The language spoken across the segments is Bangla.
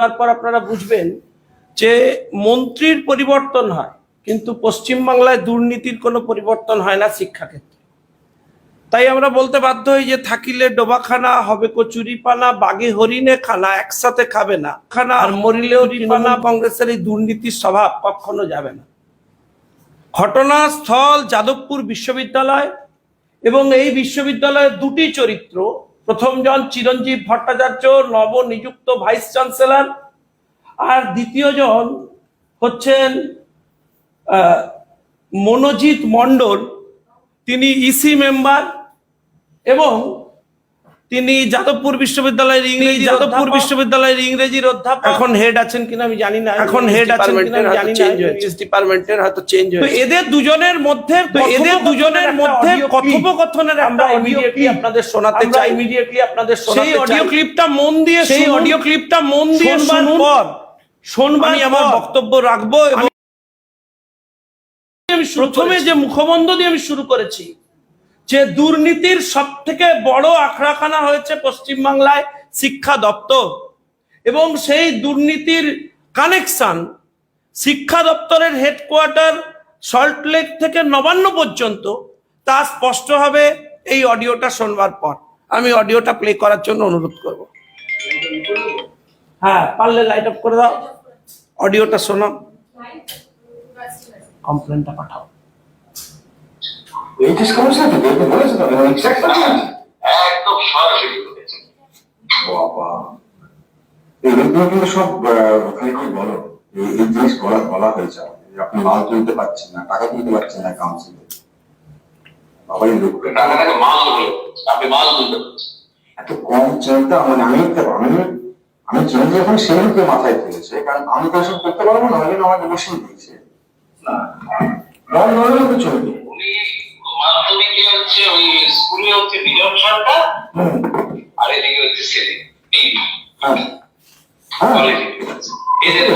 তারপর আপনারা বুঝবেন যে মন্ত্রীর পরিবর্তন হয়, কিন্তু পশ্চিমবাংলায় দুর্নীতির কোনো পরিবর্তন হয় না শিক্ষাক্ষেত্রে। তাই আমরা বলতে বাধ্য হই যে থাকিলে ডোবাখানা, হবে কচুরি পানা বাগে হরিণে খানা একসাথে খাবে না। খানা আর মরিলেও রিপানা কংগ্রেসের এই দুর্নীতির স্বভাব কখনো যাবে না। ঘটনাস্থল যাদবপুর বিশ্ববিদ্যালয় এবং এই বিশ্ববিদ্যালয়ের দুটি চরিত্র প্রথম জন চিরঞ্জীব ভট্টাচার্য, নবনিযুক্ত ভাইস চ্যান্সেলর, আর দ্বিতীয় জন হচ্ছেন মনোজিৎ মণ্ডল, তিনি ইসি মেম্বার এবং তিনি যাদবপুর বিশ্ববিদ্যালয়ের ইংরেজি যাদবপুর বিশ্ববিদ্যালয়ের ইংরেজির অধ্যাপক। এখন হেড আছেন কিনা আমি জানি না এখন হেড আছেন কিনা আমি জানি না। ইংলিশ ডিপার্টমেন্টের হয়তো চেঞ্জ হয়েছে। এদের দুজনের মধ্যে তো এদের দুজনের মধ্যে কথোপকথনের আমরা ইমিডিয়েটলি আপনাদের শোনাতে চাই। ইমিডিয়েটলি আপনাদের শোনাতে চাই। সেই অডিও ক্লিপটা মন দিয়ে সেই অডিও ক্লিপটা মন দিয়ে পর শোনবার আমি আমার বক্তব্য রাখব এবং আমি প্রথমে যে মুখবন্ধ দিয়ে আমি শুরু করেছি যে দুর্নীতির সব থেকে বড় আখড়াখানা হয়েছে পশ্চিমবাংলায় শিক্ষা দপ্তর। এবং সেই দুর্নীতির কানেকশন শিক্ষা দপ্তরের হেডকোয়ার্টার সল্টলেক থেকে নবান্ন পর্যন্ত, তা স্পষ্ট হবে এই অডিওটা শোনবার পর। আমি অডিওটা প্লে করার জন্য অনুরোধ করব। হ্যাঁ পারলে লাইট অফ করে দাও। অডিওটা শোনাও। কমপ্লেনটা পাঠাও। এইচএস কমিশন তো দেখতে বলেছে তো এক্সাক্ট একদম সরাসরি বাবা এগুলো সব ওখানে কি বলো এই জিনিস বলা বলা হয়েছে আপনি মাল তুলতে পারছেন না টাকা তুলতে পারছেন না কাউন্সিলে টাকাটাকে মাল আপনি মাল তুলতে পারছেন এত কম চিন্তা মানে আমি আমি আমি চিন্তা যখন সেই লোকের মাথায় ফেলেছে কারণ আমি তো এসব করতে পারব না ওই জন্য আমাকে বসিয়ে দিয়েছে না তো চলবে উনি মাধ্যমিকে হচ্ছে ওই স্কুলে হচ্ছে বিজন সরকার আর এদিকে হচ্ছে হ্যাঁ। হ্যাঁ। এদের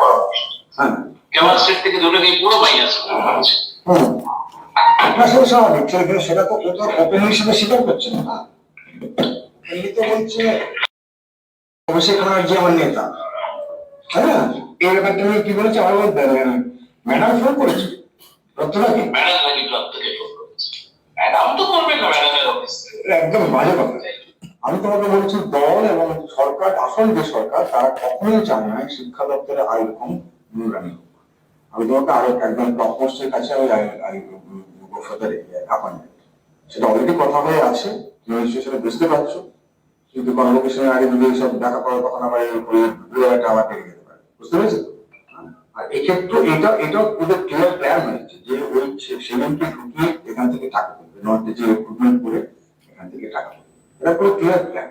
পরামর্শ হ্যাঁ। কেমন স্টেট থেকে দুটোকে পুরো মাইনাস করে না সেটা স্বাভাবিক। সেটা সেটা তো ওপেন হিসেবে স্বীকার করছে না। এমনি তো বলছে অভিষেক ব্যানার্জি আমার নেতা হ্যাঁ এই ব্যাপারটা কি বলেছে? আমার ম্যাডাম ফোন করেছে। ম্যাডাম নাকি ক্লাব থেকে ফোন করেছে। ম্যাডাম তো করবে না ম্যাডামের অফিস একদম বাজে কথা। আমি তোমাকে বলছি দল এবং সরকার আসল যে সরকার তারা কখনোই চায় না শিক্ষা দপ্তরে আর এরকম নোংরামি হোক। আমি তোমাকে আরও একদম টপ পোস্টের কাছে আমি অ্যাপয়েন্টমেন্ট সেটা অলরেডি কথা হয়ে আছে তুমি নিশ্চয়ই সেটা বুঝতে পারছ। কিন্তু কনভোকেশনের আগে যদি সব দেখা করার কথা না পারে পুরো একটা আবার পেরে যেতে পারে। বুঝতে পেরেছ? আর এক্ষেত্রে এটা এটা ওদের ক্লিয়ার প্ল্যান হয়েছে যে ওই সেভেনকে ঢুকিয়ে এখান থেকে টাকা তুলবে। নর্থে যে রিক্রুটমেন্ট করে এখান থেকে টাকা তুলবে। এটা পুরো ক্লিয়ার প্ল্যান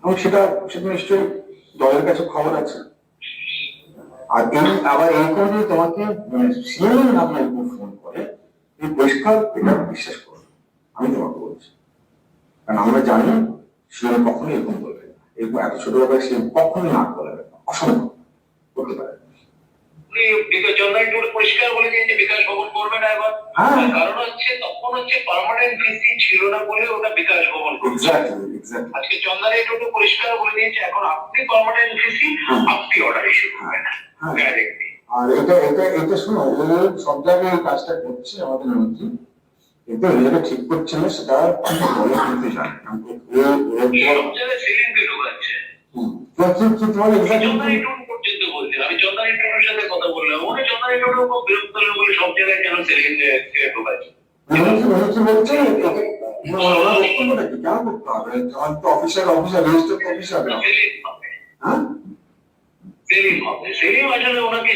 এবং সেটা সেটা নিশ্চয়ই দলের কাছে খবর আছে। আর এই, আবার এই করে তোমাকে সিএম নামে ফোন করে এই পরিষ্কার এটা বিশ্বাস করো আমি তোমাকে বলছি। কারণ আমরা জানি সিএম কখনোই এরকম বলবে এরকম এত ছোট ব্যাপারে সিএম কখনোই না বলবে অসম্ভব। করতে পারে। বিকাশ চন্দ্রানী টুডু পরিষ্কার বলে দিয়েছে বিকাশ ভবন করবে না এবার হ্যাঁ। কারণ হচ্ছে তখন হচ্ছে পার্মানেন্ট ভিসি ছিল না বলে ওটা বিকাশ ভবন করছে আজকে চন্দ্রানী টুডু পরিষ্কার বলে দিয়েছে এখন আপনি পার্মানেন্ট ভিসি আপনি অর্ডার ইস্যু করবেন হ্যাঁ। ডাইরেক্টলি আর এটা এটা এটা শোনো সব জায়গায় কাজটা করছে আমাদের মন্ত্রী কিন্তু যেটা ঠিক করছে না সেটা বলে কিন্তু জানে। তোমার কি- আমি চন্দ্রানী টুডুর সাথে কথা বললাম। উনি চন্দ্রানী টুডু খুব বিরক্ত হলেন বলে সব জায়গায় কেন সিলিংকে ঢুকাচ্ছে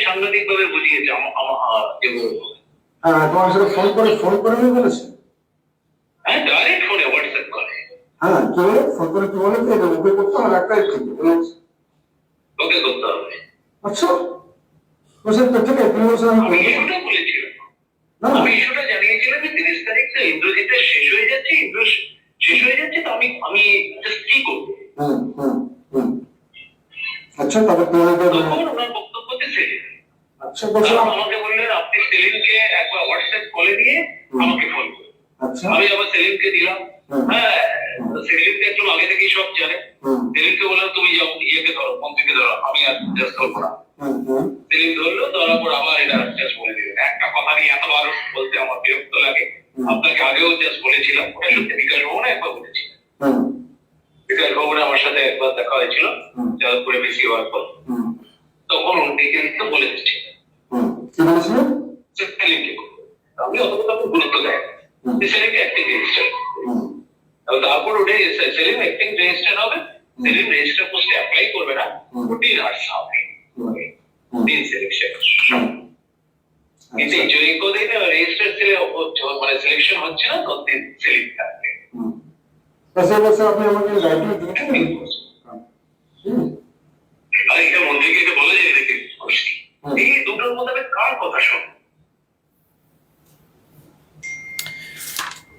সাংঘাতিক ভাবে বুঝিয়েছে হ্যাঁ তোমার সাথে ফোন করে ফোন করে বলেছে? হ্যাঁ ডাইরেক্ট ফোনে হোয়াটসঅ্যাপ করে। হ্যাঁ কি বলে? ফোন করে কি বলে ওকে করতে হবে একটাই ওকে করতে হবে। আচ্ছা বলছেন তো ঠিক আছে আমি ইস্যুটা বলেছিলাম। না আমি ইস্যুটা জানিয়েছিলাম যে তিরিশ তারিখ তো ইন্দ্রজিতের শেষ হয়ে যাচ্ছে ইন্দ্র শেষ হয়ে যাচ্ছে তো আমি আমি জাস্ট কি করব? হুম হুম হুম আচ্ছা তবে তোমাদের ওনার বক্তব্য হচ্ছে আচ্ছা বলছিলাম আমাকে বললেন আপনি সেলিমকে একবার হোয়াটসঅ্যাপ কলে দিয়ে আমাকে ফোন করুন। আচ্ছা। আমি আবার সেলিমকে দিলাম। হ্যাঁ সেলিমকে একটু আগে থেকেই সব জানে। হুম, সেলিমকে বললাম তুমি যাও ইয়েকে ধরো মন্ত্রীকে ধরো আমি আর জাস্ট করব না। সেলিম ধরলো ধরার পর আবার এটা জাস্ট বলে দিলেন একটা কথা নিয়ে এতবার বলতে আমার বিরক্ত লাগে। আপনাকে আগেও জাস্ট বলেছিলাম ওটা সত্যি বিকাশ ভবনে একবার বলেছিলাম বিকাশ ভবনে আমার সাথে একবার দেখা হয়েছিল। যাদবপুরে বেশি হওয়ার পর। তখন উনি কিন্তু। কি বলেছিলেন সেলিমকে। আমি অত কথা গুরুত্ব দেয় সেলিমকে রেজিস্টার হুম, তারপর ওটা সেলিম অ্যাক্টিং রেজিস্টার হবে। সেলিম রেজিস্টার পোস্টে অ্যাপ্লাই করবে না। ওটি রাস হবে তিন সিলেকশন কিন্তু আচ্ছা, যদি কোদিন রেজিস্টার ছেলে মানে সিলেকশন হচ্ছে না ততদিন সেলিম থাকবে। বলছে আপনি আমাকে লাইব্রেরি দিয়েছিলেন আর এটা মন্ত্রীকে এটা বলে যায় এই দুটোর মধ্যে কার কথা শোন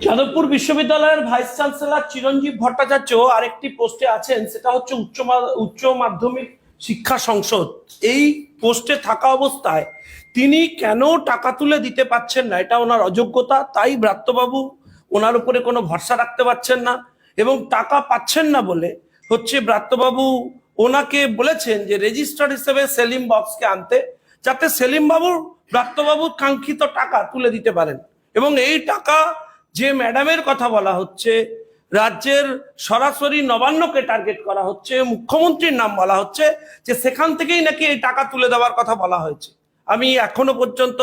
যাদবপুর বিশ্ববিদ্যালয়ের ভাইস চ্যান্সেলর চিরঞ্জীব ভট্টাচার্য আরেকটি পোস্টে আছেন, সেটা হচ্ছে উচ্চ উচ্চ মাধ্যমিক শিক্ষা সংসদ। এই পোস্টে থাকা অবস্থায় তিনি কেন টাকা তুলে দিতে পারছেন না? এটা ওনার অযোগ্যতা, তাই ব্রাত্যবাবু ওনার উপরে কোনো ভরসা রাখতে পারছেন না এবং টাকা পাচ্ছেন না বলে হচ্ছে ব্রাত্যবাবু ওনাকে বলেছেন যে রেজিস্টার হিসেবে সেলিম বক্সকে আনতে, যাতে সেলিম বাবুর ব্রাত্যবাবুর কাঙ্ক্ষিত টাকা তুলে দিতে পারেন। এবং এই টাকা যে ম্যাডামের কথা বলা হচ্ছে, রাজ্যের সরাসরি নবান্নকে টার্গেট করা হচ্ছে, মুখ্যমন্ত্রীর নাম বলা হচ্ছে, যে সেখান থেকেই নাকি এই টাকা তুলে দেওয়ার কথা বলা হয়েছে। আমি এখনও পর্যন্ত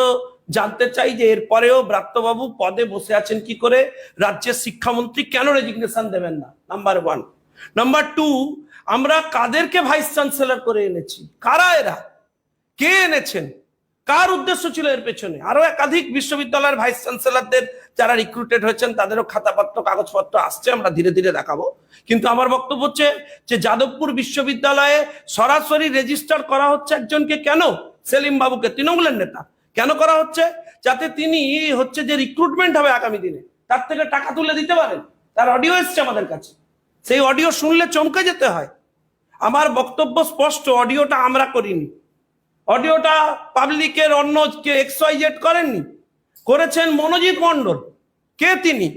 জানতে চাই যে এরপরেও ব্রাত্যবাবু পদে বসে আছেন কি করে? রাজ্যের শিক্ষামন্ত্রী কেন রেজিগনেশন দেবেন না? নাম্বার ওয়ান নাম্বার টু আমরা কাদেরকে ভাইস চ্যান্সেলর করে এনেছি? কারা এরা? কে এনেছেন? কার উদ্দেশ্য ছিল এর পেছনে? আরও একাধিক বিশ্ববিদ্যালয়ের ভাইস চ্যান্সেলরদের যারা রিক্রুটেড হয়েছেন, তাদেরও খাতাপত্র, কাগজপত্র আসছে, আমরা ধীরে ধীরে দেখাবো। কিন্তু আমার বক্তব্য হচ্ছে যে যাদবপুর বিশ্ববিদ্যালয়ে সরাসরি রেজিস্টার করা হচ্ছে একজনকে কেন? সেলিম বাবুকে, তৃণমূলের নেতা। কেন করা হচ্ছে? যাতে তিনি হচ্ছে যে রিক্রুটমেন্ট হবে আগামী দিনে। তার থেকে টাকা তুলে দিতে পারেন। তার অডিও এসছে আমাদের কাছে। সেই অডিও শুনলে চমকে যেতে হয়। আমার বক্তব্য স্পষ্ট অডিওটা আমরা করিনি। অডিওটা পাবলিকের অন্য কে এক্সওয়াইজেড করেননি? করেছেন মনোজিৎ মণ্ডল। কে তিনি?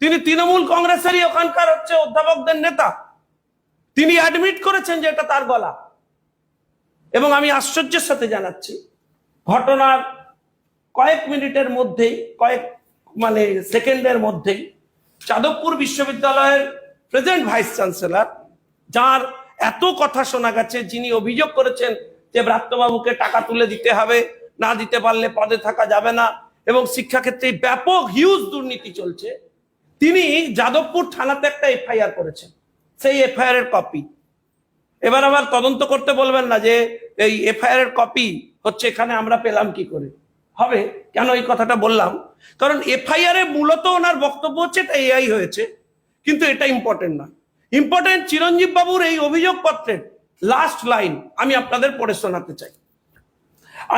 তিনি তৃণমূল কংগ্রেসেরই ওখানকার হচ্ছে অধ্যাপকদের নেতা। তিনি অ্যাডমিট করেছেন যে এটা তার গলা। এবং আমি আশ্চর্যের সাথে জানাচ্ছি, ঘটনার কয়েক মিনিটের মধ্যেই, কয়েক মানে সেকেন্ডের মধ্যেই যাদবপুর বিশ্ববিদ্যালয়ের প্রেজেন্ট ভাইস চ্যান্সেলর, যার এত কথা শোনা গেছে, যিনি অভিযোগ করেছেন যে ব্রাত্যবাবুকে টাকা তুলে দিতে হবে, না দিতে পারলে পদে থাকা যাবে না। এবং শিক্ষাক্ষেত্রে ব্যাপক হিউজ দুর্নীতি চলছে। তিনি যাদবপুর থানাতে একটা এফআইআর করেছেন। সেই এফআইআর এর কপি এবার আবার তদন্ত করতে বলবেন না যে এই এফআইআর এর কপি হচ্ছে এখানে আমরা পেলাম কি করে? হবে, কেন এই কথাটা বললাম? কারণ এফআইআর এ মূলত ওনার বক্তব্য হচ্ছে এটা এআই হয়েছে, কিন্তু এটা ইম্পর্টেন্ট না ইম্পর্টেন্ট চিরঞ্জীব বাবুর এই অভিযোগপত্রের লাস্ট লাইন আমি আপনাদের পড়ে শোনাতে চাই।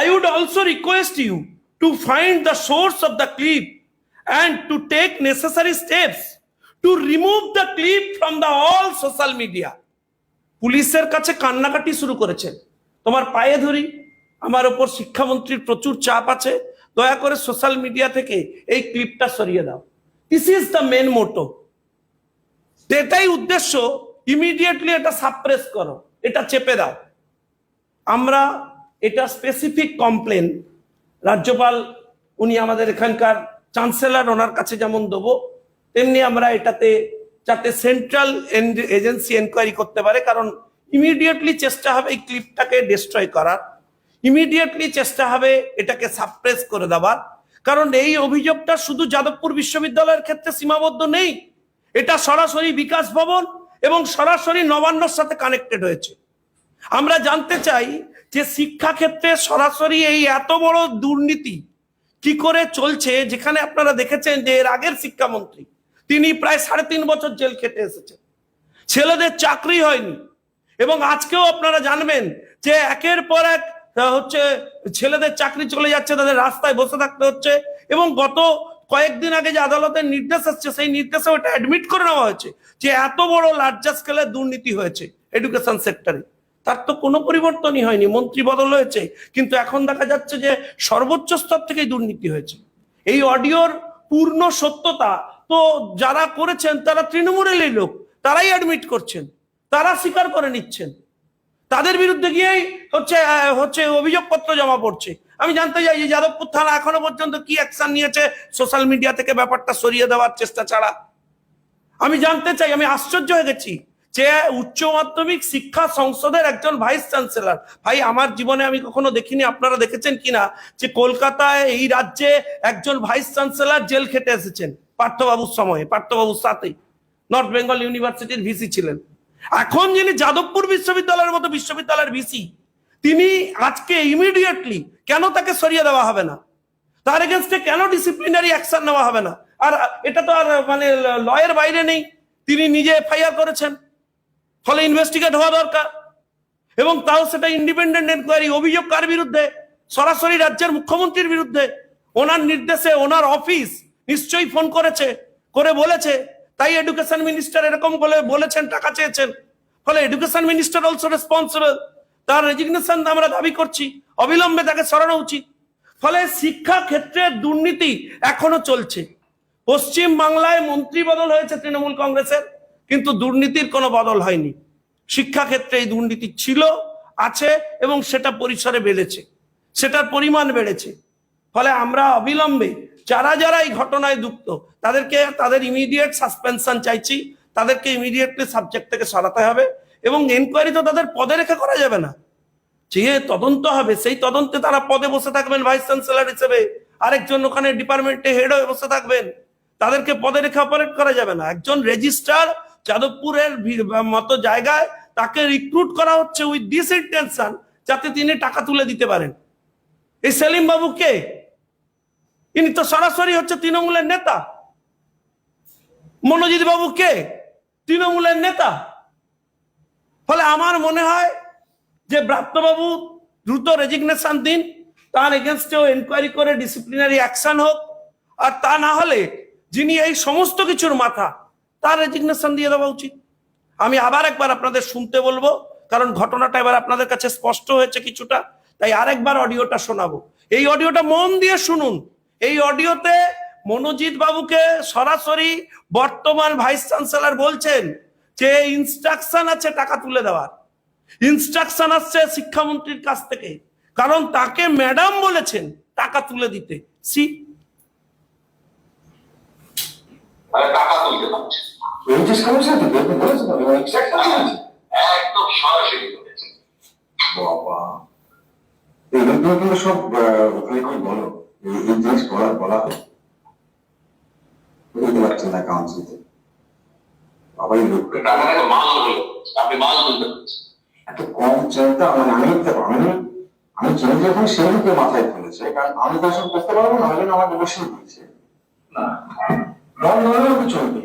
I would also request you to find the source of the clip and to take necessary steps to remove the clip from the all social media. পুলিশের কাছে কান্নাকাটি শুরু করেছেন। তোমার পায়ে ধরি, আমার ওপর শিক্ষামন্ত্রীর প্রচুর চাপ আছে। দয়া করে সোশ্যাল মিডিয়া থেকে এই ক্লিপটা সরিয়ে দাও। This is the main motto এটাই উদ্দেশ্য। ইমিডিয়েটলি এটা সাপ্রেস করো। এটা চেপে দাও। আমরা এটা স্পেসিফিক কমপ্লেন রাজ্যপাল, উনি আমাদের এখানকার চ্যান্সেলর ওনার কাছে যেমন দেবো, তেমনি আমরা এটাতে যাতে সেন্ট্রাল এজেন্সি এনকোয়ারি করতে পারে, কারণ ইমিডিয়েটলি চেষ্টা হবে এই ক্লিপটাকে ডিস্ট্রয় করার। ইমিডিয়েটলি চেষ্টা হবে এটাকে সাপ্রেস করে দেওয়ার। কারণ এই অভিযোগটা শুধু যাদবপুর বিশ্ববিদ্যালয়ের ক্ষেত্রে সীমাবদ্ধ নেই, এটা সরাসরি বিকাশ ভবন এবং সরাসরি নবান্নর সাথে কানেক্টেড হয়েছে। আমরা জানতে চাই যে শিক্ষাক্ষেত্রে সরাসরি এই এত বড় দুর্নীতি কি করে চলছে, যেখানে আপনারা দেখেছেন যে এর আগের শিক্ষামন্ত্রী, তিনি প্রায় সাড়ে তিন বছর জেল খেটে এসেছেন। ছেলেদের চাকরি হয়নি। এবং আজকেও আপনারা জানবেন যে একের পর এক হচ্ছে ছেলেদের চাকরি চলে যাচ্ছে, তাদের রাস্তায় বসে থাকতে হচ্ছে। এবং গত কয়েকদিন আগে যে আদালতের নির্দেশ আসছে সেই নির্দেশে ওটা অ্যাডমিট করে নেওয়া হয়েছে যে এত বড় লার্জার স্কেলে দুর্নীতি হয়েছে এডুকেশন সেক্টরে তার তো কোনো পরিবর্তনই হয়নি, মন্ত্রী বদল হয়েছে, কিন্তু এখন দেখা যাচ্ছে যে সর্বোচ্চ স্তর থেকেই দুর্নীতি হয়েছে। এই অডিওর পূর্ণ সত্যতা তো যারা করেছেন, তারা তৃণমূলেরই লোক, তারাই অ্যাডমিট করছেন, তারা স্বীকার করে নিচ্ছেন। তাদের বিরুদ্ধে গিয়েই হচ্ছে হচ্ছে অভিযোগপত্র জমা পড়ছে। আমি জানতে চাই যে যাদবপুর থানা এখনও পর্যন্ত কি অ্যাকশন নিয়েছে সোশ্যাল মিডিয়া থেকে ব্যাপারটা সরিয়ে দেওয়ার চেষ্টা ছাড়া? আমি জানতে চাই, আমি আশ্চর্য হয়ে গেছি যে উচ্চ মাধ্যমিক শিক্ষা সংসদের একজন ভাইস চ্যান্সেলর ভাই, আমার জীবনে আমি কখনো দেখিনি, আপনারা দেখেছেন কিনা যে কলকাতায় এই রাজ্যে একজন ভাইস চ্যান্সেলর জেল খেটে এসেছেন, পার্থবাবুর সময়ে, পার্থবাবুর সাথেই। নর্থ বেঙ্গল ইউনিভার্সিটির ভিসি ছিলেন। এখন যিনি যাদবপুর বিশ্ববিদ্যালয়ের মতো বিশ্ববিদ্যালয়ের ভিসি তিনি আজকে ইমিডিয়েটলি কেন তাকে সরিয়ে দেওয়া হবে না? তার এগেনস্টে কেন ডিসিপ্লিনারি অ্যাকশন নেওয়া হবে না? আর এটা তো আর মানে লয়ের বাইরে নেই, তিনি নিজে এফআইআর করেছেন। ফলে ইনভেস্টিগেট হওয়া দরকার। এবং তাও সেটা ইন্ডিপেন্ডেন্ট এনকোয়ারি অভিযোগ কার বিরুদ্ধে? সরাসরি রাজ্যের মুখ্যমন্ত্রীর বিরুদ্ধে। ওনার নির্দেশে, ওনার অফিস নিশ্চয়ই ফোন করেছে, করে বলেছে। তাই এডুকেশন মিনিস্টার এরকম বলে, বলেছেন, টাকা চেয়েছেন। ফলে এডুকেশন মিনিস্টার অলসো রেসপন্সিবল তার রেজিগনেশন আমরা দাবি করছি। অবিলম্বে তাকে সরানো উচিত। ফলে শিক্ষা ক্ষেত্রে দুর্নীতি এখনও চলছে। পশ্চিম বাংলায় মন্ত্রী বদল হয়েছে তৃণমূল কংগ্রেসের, কিন্তু দুর্নীতির কোনো বদল হয়নি। শিক্ষা ক্ষেত্রে এই দুর্নীতি ছিল, আছে, এবং সেটা পরিসরে বেড়েছে। সেটার পরিমাণ বেড়েছে। ফলে আমরা অবিলম্বে যারা যারা এই ঘটনায় যুক্ত, তাদেরকে, তাদের ইমিডিয়েট সাসপেনশন চাইছি, তাদেরকে ইমিডিয়েটলি সাবজেক্ট থেকে সরাতে হবে এবং এনকোয়ারি তো তাদের পদে রেখে করা যাবে না। যে তদন্ত হবে, সেই তদন্তে তারা পদে বসে থাকবেন ভাইস চ্যান্সেলর হিসেবে। আরেকজন ওখানে ডিপার্টমেন্টে হেড হয়ে বসে থাকবেন। তাদেরকে পদে রেখে অপারেট করা যাবে না। একজন রেজিস্ট্রার যাদবপুরের মতো জায়গায় তাকে রিক্রুট করা হচ্ছে উইথ দিস ইন্টেনশন যাতে তিনি টাকা তুলে দিতে পারেন। এই সেলিম বাবু কে? ইনি তো সরাসরি হচ্ছে তৃণমূলের নেতা। মনোজিৎ বাবু কে? তৃণমূলের নেতা। ফলে আমার মনে হয় যে ব্রাত্যবাবু দ্রুত রেজিগনেশন দিন, তার এগেনস্টেও এনকোয়ারি করে ডিসিপ্লিনারি অ্যাকশন হোক। আর তা না হলে যিনি এই সমস্ত কিছুর মাথা, তার রেজিগনেশন দিয়ে দেওয়া উচিত। আমি আবার একবার আপনাদের শুনতে বলব, কারণ ঘটনাটা এবার আপনাদের কাছে স্পষ্ট হয়েছে কিছুটা, তাই আরেকবার অডিওটা শোনাবো। এই অডিওটা মন দিয়ে শুনুন। এই অডিওতে মনোজিৎ বাবুকে সরাসরি বর্তমান ভাইস চ্যান্সেলর বলছেন যে ইনস্ট্রাকশন আছে টাকা তুলে দেওয়ার। ইনস্ট্রাকশন আসছে শিক্ষামন্ত্রীর কাছ থেকে। কারণ তাকে ম্যাডাম বলেছেন টাকা তুলে দিতে। সি। টাকা তুলতে পারছে। একদম সরাসরি বাবা। এগুলো সব ওখানে বলো। এই জিনিস বলা বলা হয় পারছেন না কাউন্সিলতে বাবাই লোক পারছেন এত কম চিন্তা মানে আমি আমি আমি চিন্তা যখন সেগুলোকে মাথায় ফেলেছে কারণ আমি তো সব করতে পারব না হলে আমার অবশ্যই দিয়েছে না। মন কি চলবে।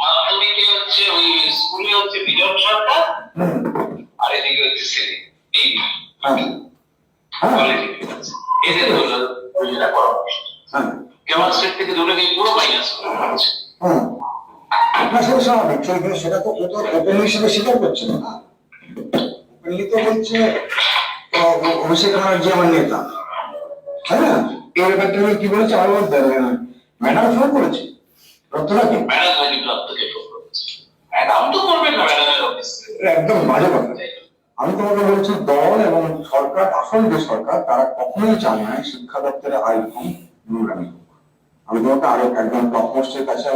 মাধ্যমিকে হচ্ছে ওই স্কুলে হচ্ছে বিজন সরকার আর এদিকে হচ্ছে এই হ্যাঁ। এদের হলো দুজনে পরামর্শ কেমন স্টেট থেকে দুটোকে পুরো মাইনাস। না সেটা স্বাভাবিক। সেটা তো ওপেন হিসেবে স্বীকার করছে না। ওপেনলি তো বলছে অভিষেক ব্যানার্জি আমার নেতা। তাই না? এই ব্যাপারটা কি বলেছে আমার বলতে ম্যাডাম ফোন করেছে। রত্নাকে ম্যাডাম হয়নি প্রাপ্তকে ফোন করেছে। ম্যাডাম তো করবেন না ম্যাডামের অফিস একদম বাজে কথা। আমি তোমাকে বলছি, দল এবং সরকার, আসল যে সরকার, তারা কখনোই চায় না শিক্ষা দপ্তরে আইরকম নোংরামি হোক। আমি তোমাকে আরও একদম টপ মোস্টের কাছে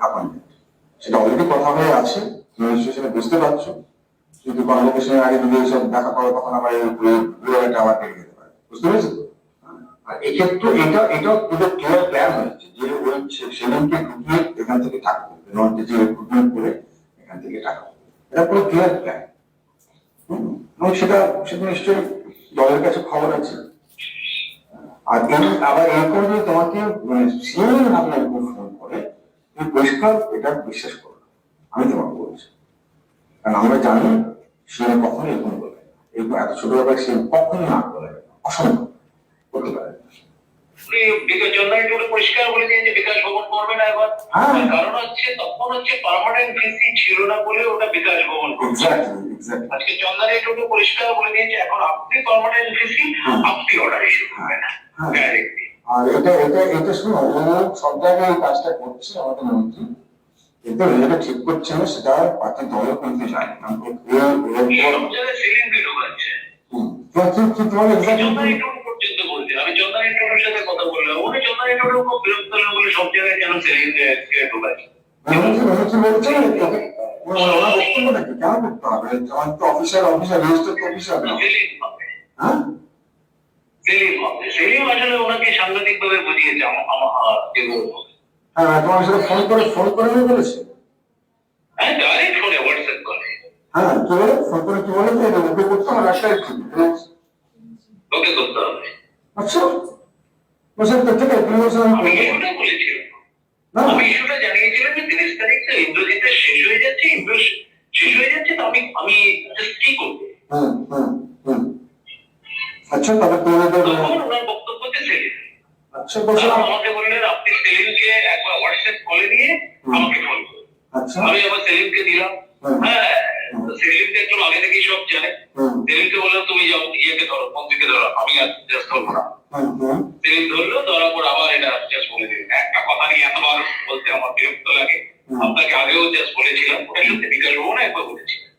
অ্যাপয়েন্টমেন্ট সেটা অলরেডি কথা হয়ে আছে সেটা বুঝতে পারছ। কিন্তু কনভোকেশনের আগে যদি এইসব দেখা করো, তখন আবার আবার কেটে যেতে পারে। বুঝতে পেরেছ আর এক্ষেত্রে এটা এটা পুরো ক্লিয়ার প্ল্যান হয়েছে যে ওই সেদিনকে ঢুকিয়ে এখান থেকে টাকা নন টিচিং রিক্রুটমেন্ট করে এখান থেকে টাকা করবে এটা পুরো ক্লিয়ার প্ল্যান এবং সেটা সেটা নিশ্চয়ই দলের কাছে খবর আছে। এই আবার এরকম যদি তোমাকে মানে সিএম আপনার উপর ফোন করে, তুমি পরিষ্কার এটা বিশ্বাস করো। আমি তোমাকে বলছি। কারণ আমরা জানি সিএম কখনোই এরকম বলে এত ছোট ব্যাপারে সিএম কখনোই না বলে অসম্ভব। করতে পারে পরিষ্কার বলে বিকাশ ভবন করবে না এবার হ্যাঁ। কারণ হচ্ছে তখন হচ্ছে পার্মানেন্ট ভিসি ছিল না বলে ওটা বিকাশ ভবন করছে Exactly, exactly. আজকে চন্দ্রানী টুকু পরিষ্কার বলে দিয়েছে এখন আপনি পার্মানেন্ট ভিসি হ্যাঁ। আপনি অর্ডার ইস্যু করবেন না হ্যাঁ। ডাইরেক্টলি আর এটা এটা এটা শুনো ও সব জায়গায় কাজটা করছে আমাদের মন্ত্রী কিন্তু রেজাল্ট ঠিক করছে না সেটা পার্টির দলও কিন্তু জানে না সব জায়গায়। তোমার আমি চন্দ্রানী টোটোর সাথে কথা বললাম। ওকে চন্দ্রানী টোটো খুব বিরক্ত হলো বলে সব জায়গায় কেন সেলিমকে ঢোকাচ্ছে হবে? তো হবে। হবে। সাংঘাতিক ভাবে বুঝিয়েছে হ্যাঁ তোমার সাথে ফোন করে ফোন করে বলেছে? হ্যাঁ ডাইরেক্ট ফোনে হোয়াটসঅ্যাপ করে হ্যাঁ বলে? ফোন করে কি ওকে করতে একটাই ঠিক ওকে করতে হবে। আচ্ছা। বলছে ঠিক আছে তুমি বলছো আমি ইস্যুটা বলেছিলাম। আমি ইস্যুটা জানিয়েছিলাম যে তিরিশ তারিখ ইন্দ্রজিতের শেষ হয়ে যাচ্ছে ইন্দ্র শেষ হয়ে যাচ্ছে তো আমি আমি কি করব? হুম হুম হুম আচ্ছা তবে তোমাদের ওনার বক্তব্য হচ্ছে আচ্ছা বলছিলাম আমাকে বললেন আপনি সেলিমকে একবার হোয়াটসঅ্যাপ কলে নিয়ে আমাকে ফোন করুন। আচ্ছা। আমি আবার সেলিমকে দিলাম। হ্যাঁ সেলিমকে একটু আগে থেকেই সব জানে সেলিমকে বললাম তুমি যাও ইয়েকে ধরো মন্ত্রীকে ধরো আমি আর জাস্ট ধরবো না। সেলিম ধরলো ধরার পর আবার এটা জাস্ট বলে দিলেন একটা কথা নিয়ে এতবার বলতে আমার বিরক্ত লাগে। আপনাকে আগেও জাস্ট বলেছিলাম ওটা সত্যি বিকাশ ভবনে একবার বলেছিলাম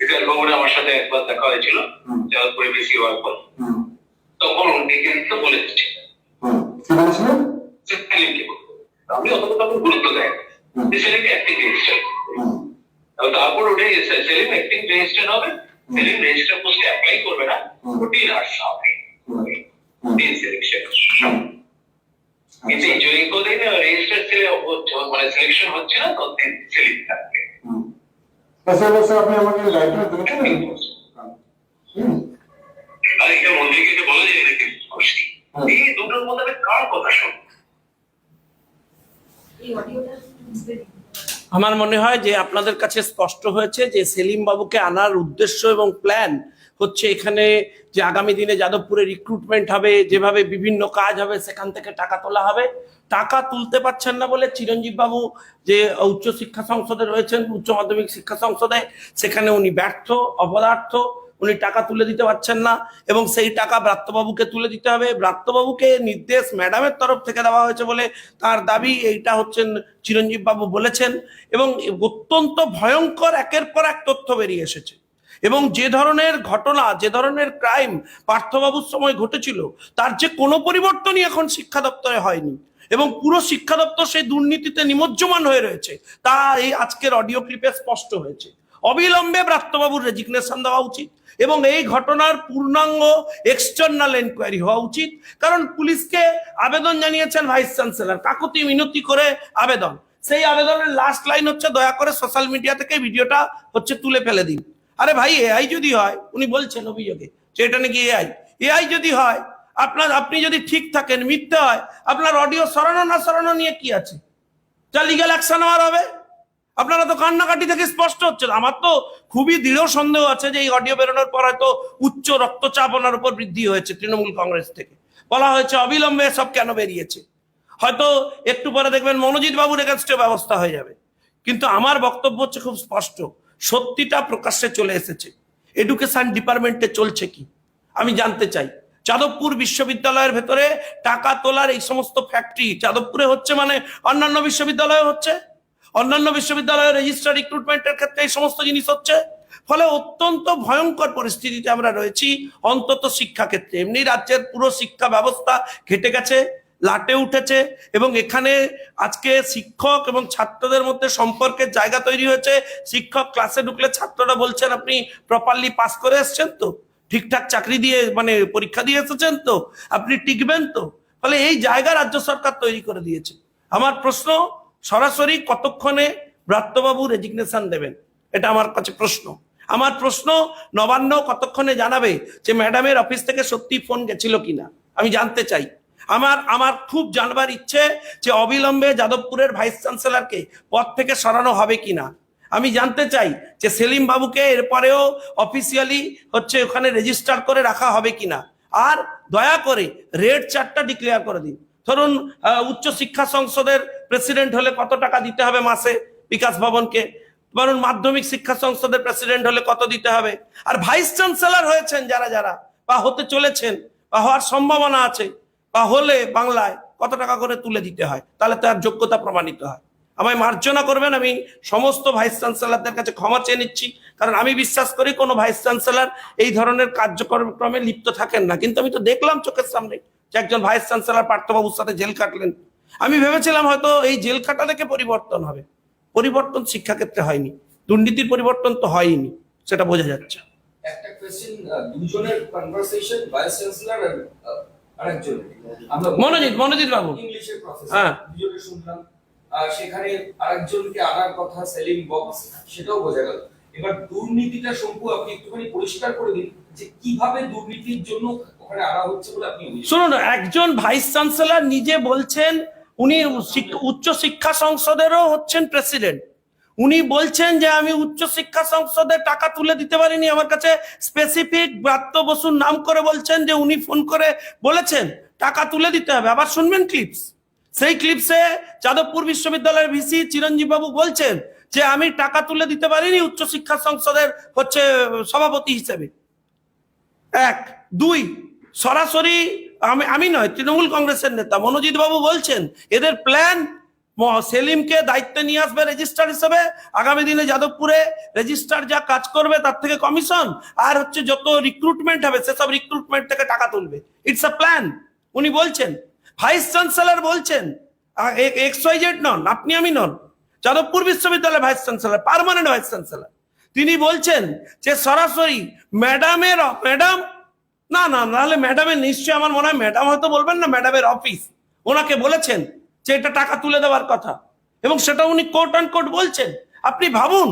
বিকাশ ভবনে আমার সাথে একবার দেখা হয়েছিল হুম। যাদবপুরে বেশি হওয়ার পর। তখন উনি কিন্তু বলেছে হুম। কি বলেছিলেন সেলিমকে আমি অতটা তখন গুরুত্ব দেয়। সেলিমকে অ্যাক্টিং রেজিস্টার হুম তারপর ওটা সেলিম অ্যাক্টিং রেজিস্টার হবে। সেলিম রেজিস্টার পোস্টে অ্যাপ্লাই করবে না। হুম। ওটি হবে তিন সিলেকশন কিন্তু আচ্ছা জয়ী কোদিন রেজিস্টার ছেলে মানে সিলেকশন হচ্ছে না তো সেলিম থাকবে। আচ্ছা বলছে আপনি আমাকে লাইটটা দিয়েছেন আর এটা মন্ত্রীকে যে বলা যায় নাকি খুশি? এই দুটোর মধ্যে কার কথা শুনব? এই অডিওটা আমার মনে হয় যে আপনাদের কাছে স্পষ্ট হয়েছে যে সেলিম বাবুকে আনার উদ্দেশ্য এবং প্ল্যান হচ্ছে এখানে যে আগামী দিনে যাদবপুরে রিক্রুটমেন্ট হবে, যেভাবে বিভিন্ন কাজ হবে, সেখান থেকে টাকা তোলা হবে। টাকা তুলতে পারছেন না বলে চিরঞ্জীব বাবু যে উচ্চ শিক্ষা সংসদে রয়েছেন, উচ্চ মাধ্যমিক শিক্ষা সংসদে, সেখানে উনি ব্যর্থ, অপদার্থ। উনি টাকা তুলে দিতে পারছেন না এবং সেই টাকা ব্রাত্যবাবুকে তুলে দিতে হবে। ব্রাত্যবাবুকে নির্দেশ ম্যাডামের তরফ থেকে দেওয়া হয়েছে বলে তার দাবি, এইটা হচ্ছেন চিরঞ্জীব বাবু বলেছেন এবং অত্যন্ত ভয়ঙ্কর একের পর এক তথ্য বেরিয়ে এসেছে। এবং যে ধরনের ঘটনা, যে ধরনের ক্রাইম পার্থবাবুর সময় ঘটেছিল, তার যে কোনো পরিবর্তনই এখন শিক্ষা দপ্তরে হয়নি। এবং পুরো শিক্ষা দপ্তর সেই দুর্নীতিতে নিমজ্জমান হয়ে রয়েছে। তা এই আজকের অডিও ক্লিপে স্পষ্ট হয়েছে। অবিলম্বে ব্রাত্যবাবুর রেজিগনেশন দেওয়া উচিত এবং এই ঘটনার পূর্ণাঙ্গ এক্সটার্নাল এনকোয়ারি হওয়া উচিত। কারণ পুলিশকে আবেদন জানিয়েছেন ভাইস চ্যান্সেলর কাকুতি মিনতি করে আবেদন। সেই আবেদনের লাস্ট লাইন হচ্ছে, দয়া করে সোশ্যাল মিডিয়া থেকে ভিডিওটা হচ্ছে তুলে ফেলে দিন। আরে ভাই এআই যদি হয়, উনি বলছেন অভিযোগে যে এটা নাকি এআই এআই যদি হয়, আপনার, আপনি যদি ঠিক থাকেন, মিথ্যে হয়, আপনার অডিও সরানো না সরানো নিয়ে কি আছে? যা লিগাল অ্যাকশন হওয়ার হবে। আপনারা তো কান্নাকাটি থেকে স্পষ্ট হচ্ছে। আমার তো খুবই দৃঢ় সন্দেহ আছে যে এই অডিও বেরোনোর পর হয়তো উচ্চ রক্তচাপ ওনার উপর বৃদ্ধি হয়েছে তৃণমূল কংগ্রেস থেকে। বলা হয়েছে অবিলম্বে সব কেন বেরিয়েছে? হয়তো একটু পরে দেখবেন মনোজিৎ বাবুর এগেনস্টে ব্যবস্থা হয়ে যাবে। কিন্তু আমার বক্তব্য হচ্ছে খুব স্পষ্ট। সত্যিটা প্রকাশ্যে চলে এসেছে। এডুকেশন ডিপার্টমেন্টে চলছে কি? আমি জানতে চাই। যাদবপুর বিশ্ববিদ্যালয়ের ভেতরে টাকা তোলার এই সমস্ত ফ্যাক্টরি যাদবপুরে হচ্ছে মানে অন্যান্য বিশ্ববিদ্যালয়ে হচ্ছে? অন্যান্য বিশ্ববিদ্যালয়ের রেজিস্টার রিক্রুটমেন্টের ক্ষেত্রে এই সমস্ত জিনিস হচ্ছে। ফলে অত্যন্ত ভয়ঙ্কর পরিস্থিতিতে আমরা রয়েছি অন্তত শিক্ষা ক্ষেত্রে। এমনি রাজ্যের পুরো শিক্ষা ব্যবস্থা ঘেটে গেছে, লাটে উঠেছে এবং এখানে আজকে শিক্ষক এবং ছাত্রদের মধ্যে সম্পর্কের জায়গা তৈরি হয়েছে। শিক্ষক ক্লাসে ঢুকলে ছাত্ররা বলছেন, আপনি প্রপারলি পাস করে এসছেন তো? ঠিকঠাক চাকরি দিয়ে মানে পরীক্ষা দিয়ে এসেছেন তো? আপনি টিকবেন তো? ফলে এই জায়গা রাজ্য সরকার তৈরি করে দিয়েছে। আমার প্রশ্ন সরাসরি কতক্ষণে ব্রাত্যবাবু রেজিগনেশন দেবেন? এটা আমার কাছে প্রশ্ন। আমার প্রশ্ন, নবান্ন কতক্ষণে জানাবে যে ম্যাডামের অফিস থেকে সত্যি ফোন গেছিল কিনা? আমি জানতে চাই। আমার আমার খুব জানবার ইচ্ছে যে অবিলম্বে যাদবপুরের ভাইস চ্যান্সেলরকে পদ থেকে সরানো হবে কিনা। আমি জানতে চাই যে সেলিম বাবুকে এরপরেও অফিসিয়ালি হচ্ছে ওখানে রেজিস্টার করে রাখা হবে কিনা। আর দয়া করে রেড চার্টটা ডিক্লেয়ার করে দিন। ধরুন উচ্চ শিক্ষা সংসদের প্রেসিডেন্ট হলে কত টাকা দিতে হবে মাসে বিকাশ ভবনকে? ধরুন, মাধ্যমিক শিক্ষা সংসদের প্রেসিডেন্ট হলে কত দিতে হবে? আর ভাইস চ্যান্সেলর হয়েছেন যারা যারা, বা হতে চলেছেন, বা হওয়ার সম্ভাবনা আছে, বা হলে বাংলায় কত টাকা করে তুলে দিতে হয়? তাহলে তার যোগ্যতা প্রমাণিত হয়। আমায় মার্জনা করবেন, আমি সমস্ত ভাইস চ্যান্সেলরদের কাছে ক্ষমা চেয়ে নিচ্ছি, কারণ আমি বিশ্বাস করি কোনো ভাইস চ্যান্সেলর এই ধরনের কার্যক্রমে লিপ্ত থাকেন না। কিন্তু আমি তো দেখলাম চোখের সামনে যে একজন ভাইস চ্যান্সেলর পার্থবাবুর সাথে জেল কাটলেন। আমি ভেবেছিলাম হয়তো এই জেল কাটা থেকে পরিবর্তন হবে। পরিবর্তন শিক্ষাক্ষেত্রে হয়নি। দুর্নীতির পরিবর্তন তো হয়নি সেটা বোঝা যাচ্ছে। একটা কোয়েশ্চেন দুজনের কনভারসেশন ভাইস চ্যান্সেলর আর আহ, মনোজিৎ মনোজিৎ বাবু। ইংলিশের প্রফেসর হ্যাঁ। দুজনে শুনলাম। সেখানে আরেকজনকে আনার কথা সেলিং বক্স সেটাও বোঝা গেল। এবার দুর্নীতিটা শম্ভু আপনি একটুখানি পরিষ্কার করে দিন যে কীভাবে দুর্নীতির জন্য শুনুন, একজন ভাইস চ্যান্সেলর নিজে বলছেন, উনি উচ্চ শিক্ষা সংসদেরও হচ্ছেন প্রেসিডেন্ট। উনি বলছেন যে আমি উচ্চ শিক্ষা সংসদে টাকা তুলে দিতে পারিনি, আমার কাছে স্পেসিফিক ব্রাত্য বসুর নাম করে বলছেন যে উনি ফোন করে বলেছেন, টাকা তুলে দিতে হবে। আবার শুনবেন ক্লিপস। সেই ক্লিপসে যাদবপুর বিশ্ববিদ্যালয়ের ভিসি চিরঞ্জীব বাবু বলছেন যে আমি টাকা তুলে দিতে পারিনি, উচ্চ শিক্ষা সংসদের হচ্ছে সভাপতি হিসেবে। এক। দুই সরাসরি আমি আমি নয়, তৃণমূল কংগ্রেসের নেতা। মনোজিৎ বাবু বলছেন, এদের প্ল্যান সেলিমকে দায়িত্বে নিয়ে আসবে রেজিস্ট্রার হিসেবে। আগামী দিনে যাদবপুরে রেজিস্ট্রার যা কাজ করবে, তার থেকে কমিশন, আর হচ্ছে যত রিক্রুটমেন্ট হবে, সেসব রিক্রুটমেন্ট থেকে টাকা তুলবে। ইটস আ প্ল্যান উনি বলছেন। ভাইস চ্যান্সেলর বলছেন এক্স ওয়াই জেড নন, আপনি আমি নন। যাদবপুর বিশ্ববিদ্যালয়ের vice chancellor permanent vice chancellor তিনি বলছেন যে সরাসরি ম্যাডামের ম্যাডাম না না, নাহলে ম্যাডামের নিশ্চয়ই আমার মনে হয় ম্যাডাম হয়তো বলবেন না ম্যাডামের অফিস ওনাকে বলেছেন যে এটা টাকা তুলে দেওয়ার কথা। এবং সেটা উনি কোর্ট অ্যান্ড কোর্ট বলছেন। আপনি ভাবুন,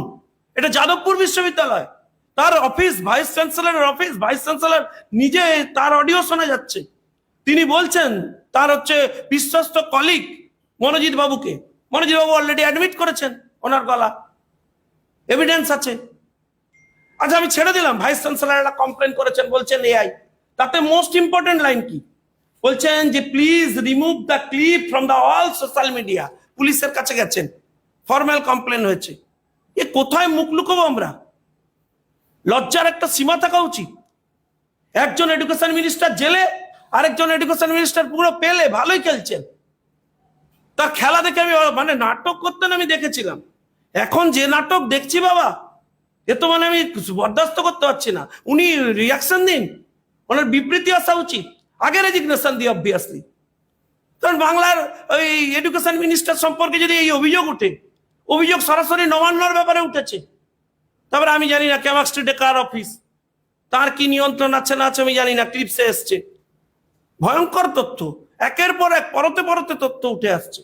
এটা যাদবপুর বিশ্ববিদ্যালয়। তার অফিস ভাইস চ্যান্সেলরের অফিস ভাইস চ্যান্সেলর নিজে তার অডিও শোনা যাচ্ছে। তিনি বলছেন, তার হচ্ছে বিশ্বস্ত কলিগ মনোজিৎ বাবুকে। মনোজিৎ বাবু অলরেডি অ্যাডমিট করেছেন ওনার গলা। এভিডেন্স আছে। আচ্ছা আমি ছেড়ে দিলাম। ভাইস চ্যান্সেলর একটা কমপ্লেন করেছেন, বলছেন এআই তাতে মোস্ট ইম্পর্টেন্ট লাইন কি? বলছেন যে please remove the clip from the all social media পুলিশের কাছে গেছেন। ফর্মাল কমপ্লেন হয়েছে। এ কোথায় মুখ লুকোবো আমরা? লজ্জার একটা সীমা থাকা উচিত। একজন এডুকেশন মিনিস্টার জেলে, আরেকজন এডুকেশন মিনিস্টার পুরো পেলে, ভালোই খেলছেন। তার খেলা দেখে আমি মানে নাটক করতেন আমি দেখেছিলাম। এখন যে নাটক দেখছি বাবা, এ তো মানে আমি বরদাস্ত করতে পারছি না। উনি রিয়াকশন দিন ওনার বিবৃতি আসা উচিত। আগে রেজিগনেশন দিই অবভিয়াসলি কারণ বাংলার ওই এডুকেশন মিনিস্টার সম্পর্কে যদি এই অভিযোগ উঠে অভিযোগ সরাসরি নবান্নর ব্যাপারে উঠেছে। তারপরে আমি জানি না ক্যামাক স্ট্রিটে কার অফিস তার কি নিয়ন্ত্রণ আছে না আছে আমি জানি না ক্লিপসে এসছে। ভয়ঙ্কর তথ্য, একের পর এক, পরতে পরতে তথ্য উঠে আসছে।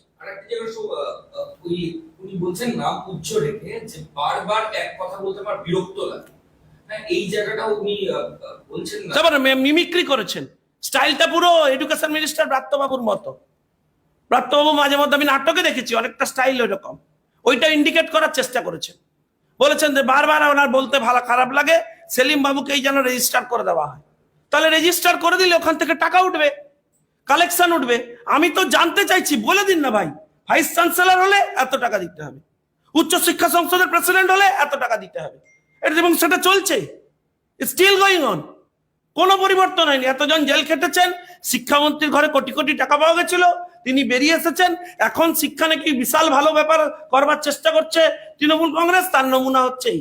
উনি বলছেন নাম উচ্চ রেখে যে বারবার এক কথা বলতে আমার বিরক্ত লাগে। মিমিক্রি করেছেন। স্টাইলটা পুরো এডুকেশন মিনিস্টার ব্রাত্যবাবুর মতো। ব্রাত্যবাবু মাঝে মধ্যে আমি নাটকে দেখেছি, অনেকটা স্টাইল ওইরকম। ওইটা ইন্ডিকেট করার চেষ্টা করেছেন। বলেছেন যে বারবার ওনার বলতে ভালো খারাপ লাগে, সেলিম বাবুকেই যেন রেজিস্টার করে দেওয়া হয়। তাহলে রেজিস্টার করে দিলে ওখান থেকে টাকা উঠবে কালেকশন উঠবে। আমি তো জানতে চাইছি, বলে দিন না ভাই। ভাইস চ্যান্সেলর হলে এত টাকা দিতে হবে। উচ্চ শিক্ষা সংসদের প্রেসিডেন্ট হলে এত টাকা দিতে হবে। এবং সেটা চলছে। স্টিল গোয়িং অন কোনো পরিবর্তন হয়নি। এতজন জেল খেটেছেন, শিক্ষামন্ত্রীর ঘরে কোটি কোটি টাকা পাওয়া গেছিল, তিনি বেরিয়ে এসেছেন, এখন শিক্ষা নাকি বিশাল ভালো ব্যাপার করবার চেষ্টা করছে তৃণমূল কংগ্রেস, তার নমুনা হচ্ছেই।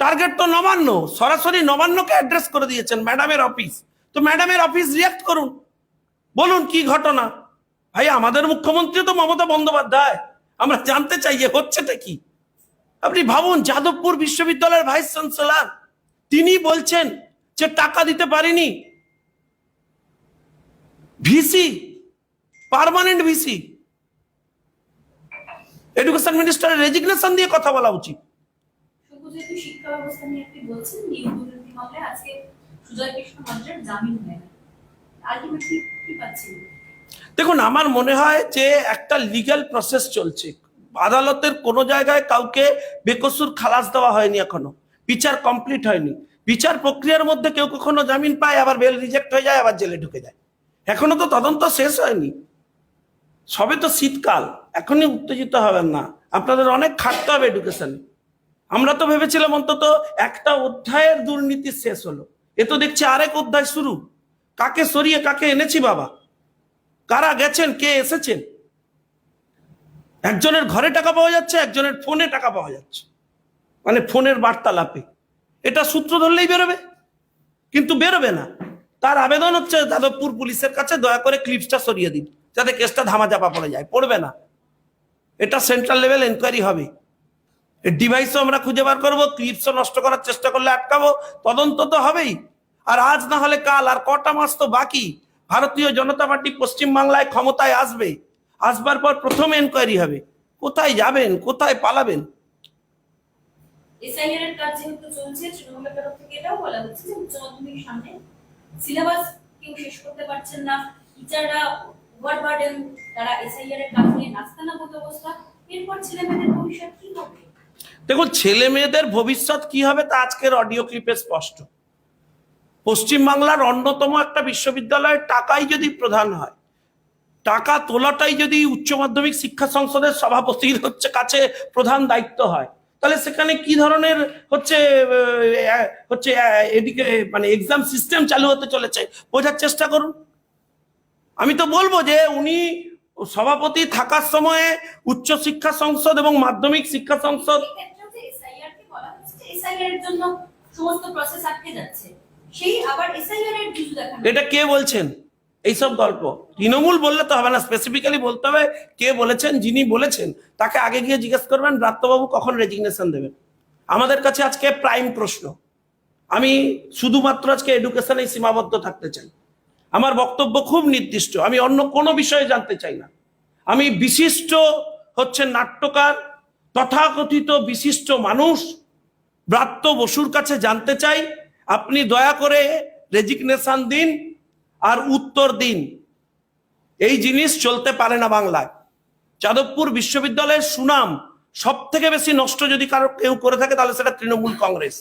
টার্গেট তো নবান্ন, সরাসরি নবান্নকে অ্যাড্রেস করে দিয়েছেন ম্যাডামের অফিস তো ম্যাডামের অফিস রিয়াক্ট করুন। বলুন কি ঘটনা? ভাই, আমাদের মুখ্যমন্ত্রী তো মমতা বন্দ্যোপাধ্যায়। আমরা জানতে চাই যে হচ্ছেটা কি। আপনি ভাবুন যাদবপুর বিশ্ববিদ্যালয়ের ভাইস চ্যান্সেলর তিনি বলছেন যে টাকা দিতে পারিনি। VC permanent VC. এডুকেশন মিনিস্টারের রেজিগনেশন দিয়ে কথা বলা উচিত। শিক্ষা ব্যবস্থা নিয়ে আপনি বলছেন নিয়োগ দুর্নীতি মামলায় আজকে সুজয় কৃষ্ণ জামিন না আলটিমেটলি কি পাচ্ছেন? দেখুন আমার মনে হয় যে একটা লিগ্যাল প্রসেস চলছে। আদালতের কোনো জায়গায় কাউকে বেকসুর খালাস দেওয়া হয়নি এখনও। বিচার কমপ্লিট হয়নি। বিচার প্রক্রিয়ার মধ্যে কেউ কখনো জামিন পায়, আবার বেল রিজেক্ট হয়ে যায়, আবার জেলে ঢুকে যায়। এখনও তো তদন্ত শেষ হয়নি। সবে তো শীতকাল, এখনই উত্তেজিত হবেন না। আপনাদের অনেক খাটতে হবে এডুকেশনে আমরা তো ভেবেছিলাম অন্তত একটা অধ্যায়ের দুর্নীতি শেষ হলো। এ তো দেখছি আরেক অধ্যায় শুরু। কাকে সরিয়ে কাকে এনেছি বাবা? কারা গেছেন? কে এসেছেন? একজনের ঘরে টাকা পাওয়া যাচ্ছে, একজনের ফোনে টাকা পাওয়া যাচ্ছে। মানে ফোনের বার্তালাপে। এটা সূত্র ধরলেই বেরোবে। কিন্তু বেরোবে না। তার আবেদন হচ্ছে যাদবপুর পুলিশের কাছে, দয়া করে ক্লিপসটা সরিয়ে দিন, যাতে কেসটা ধামাচাপা পড়ে যায়। পড়বে না। এটা সেন্ট্রাল লেভেল এনকোয়ারি হবে। ডিভাইসও আমরা খুঁজে বার করব, ক্লিপসও নষ্ট করার চেষ্টা করলে আটকাবো। তদন্ত তো হবেই। আর আজ না হলে কাল, আর কটা মাস তো বাকি। ভারতীয় জনতা পার্টি পশ্চিমবাংলায় ক্ষমতায় আসবে। আসবার পর প্রথম এনকোয়ারি হবে কোথায় যাবেন কোথায় পালাবেন? এসআইআর কাজ যেহেতু চলছে তৃণমূলের তরফ থেকে এটাও বলা হচ্ছে যে উচ্চ মাধ্যমিক সামনে সিলেবাস কেউ শেষ করতে পারছেন না। টিচাররা ওভার তারা এসআইআর এর কাজ নিয়ে নাস্তানা অবস্থা। এরপর ছেলে মেয়েদের ভবিষ্যৎ কি হবে? দেখুন ছেলে মেয়েদের ভবিষ্যৎ কি হবে তা আজকের অডিও ক্লিপে স্পষ্ট। পশ্চিমবাংলার অন্যতম একটা বিশ্ববিদ্যালয়ের টাকাই যদি প্রধান হয় টাকা তোলাটাই যদি উচ্চ মাধ্যমিক শিক্ষা সংসদের সভাপতির হচ্ছে কাছে প্রধান দায়িত্ব হয় তাহলে সেখানে কি ধরনের হচ্ছে হচ্ছে এদিকে মানে এক্সাম সিস্টেম চালু হতে চলেছে বোঝার চেষ্টা করুন। আমি তো বলব যে উনি সভাপতি থাকার সময়ে উচ্চ শিক্ষা সংসদ এবং মাধ্যমিক শিক্ষা সংসদ এটা কে বলছেন? এইসব গল্প। তৃণমূল বললে তো হবে না স্পেসিফিক্যালি বলতে হবে কে বলেছেন, যিনি বলেছেন, তাকে আগে গিয়ে জিজ্ঞেস করবেন ব্রাত্যবাবু কখন রেজিগনেশন দেবেন। আমাদের কাছে আজকে প্রাইম প্রশ্ন। আমি শুধুমাত্র আজকে এডুকেশনেই সীমাবদ্ধ থাকতে চাই। আমার বক্তব্য খুব নির্দিষ্ট, আমি অন্য কোনো বিষয়ে জানতে চাই না। আমি বিশিষ্ট হচ্ছে নাট্যকার, তথাকথিত বিশিষ্ট মানুষ, ব্রাত্য বসুর কাছে জানতে চাই। আপনি দয়া করে রেজিগনেশন দিন। আর উত্তর দিন। এই জিনিস চলতে পারে না বাংলায়। যাদবপুর বিশ্ববিদ্যালয়ের সুনাম সব থেকে বেশি নষ্ট যদি কারও কেউ করে থাকে, তাহলে সেটা তৃণমূল কংগ্রেস।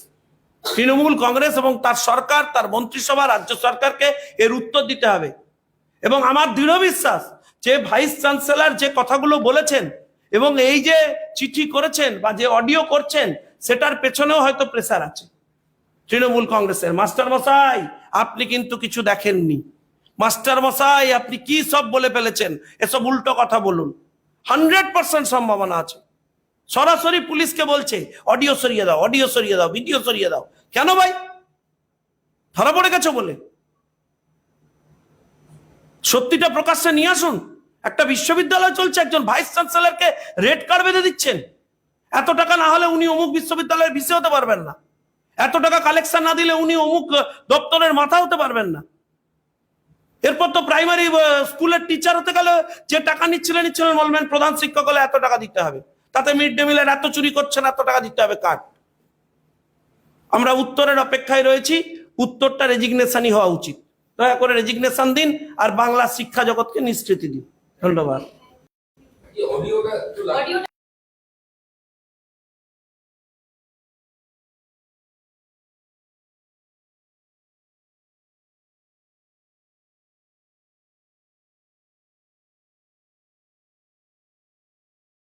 তৃণমূল কংগ্রেস এবং তার সরকার, তার মন্ত্রিসভা, রাজ্য সরকারকে এর উত্তর দিতে হবে। এবং আমার দৃঢ় বিশ্বাস যে ভাইস চ্যান্সেলর যে কথাগুলো বলেছেন এবং এই যে চিঠি করেছেন বা যে অডিও করছেন, সেটার পেছনেও হয়তো প্রেসার আছে। তৃণমূল কংগ্রেসের মাস্টার মশাই আপনি কিন্তু কিছু দেখেননি। মাস্টার মশাই, আপনি কি সব বলে ফেলেছেন? এসব উল্টো কথা বলুন। হান্ড্রেড পার্সেন্ট সম্ভাবনা আছে। সরাসরি পুলিশকে বলছে, অডিও সরিয়ে দাও, অডিও সরিয়ে দাও, ভিডিও সরিয়ে দাও। কেন ভাই? ধরা পড়ে গেছে বলে। সত্যিটা প্রকাশ্যে নিয়ে আসুন। একটা বিশ্ববিদ্যালয় চলছে, একজন ভাইস চ্যান্সেলরকে রেড কার্ড বেঁধে দিচ্ছেন। এত টাকা না হলে উনি অমুক বিশ্ববিদ্যালয়ের ভিসি হতে পারবেন না। এত টাকা কালেকশন না দিলে উনি অমুক দপ্তরের মাথা হতে পারবেন না। এরপর তো প্রাইমারি স্কুলের টিচার হতে গেলে যে টাকা নিচ্ছিলেন নিচ্ছিলেন বলবেন প্রধান শিক্ষক হলে এত টাকা দিতে হবে। তাতে মিড ডে মিলের এত চুরি করছেন এত টাকা দিতে হবে কাট আমরা উত্তরের অপেক্ষায় রয়েছি উত্তরটা রেজিগনেশনই হওয়া উচিত। দয়া করে রেজিগনেশন দিন আর বাংলা শিক্ষা জগৎকে নিশ্চিতি দিন। ধন্যবাদ।